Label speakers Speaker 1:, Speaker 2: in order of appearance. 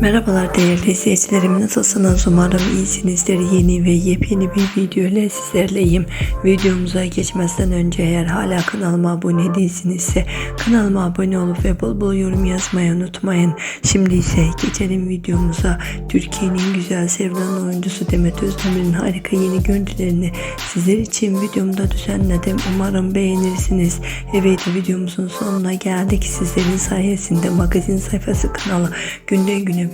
Speaker 1: Merhabalar değerli izleyicilerim. Nasılsınız? Umarım iyisinizdir. Yeni ve yepyeni bir video ile sizlerleyim. Videomuza geçmezden önce eğer hala kanalıma abone değilsinizse kanalıma abone olup ve bol bol yorum yazmayı unutmayın. Şimdi ise geçelim videomuza. Türkiye'nin güzel sevilen oyuncusu Demet Özdemir'in harika yeni görüntülerini sizler için videomda düzenledim. Umarım beğenirsiniz. Evet videomuzun sonuna geldik. Sizlerin sayesinde magazin sayfası kanalı günden güne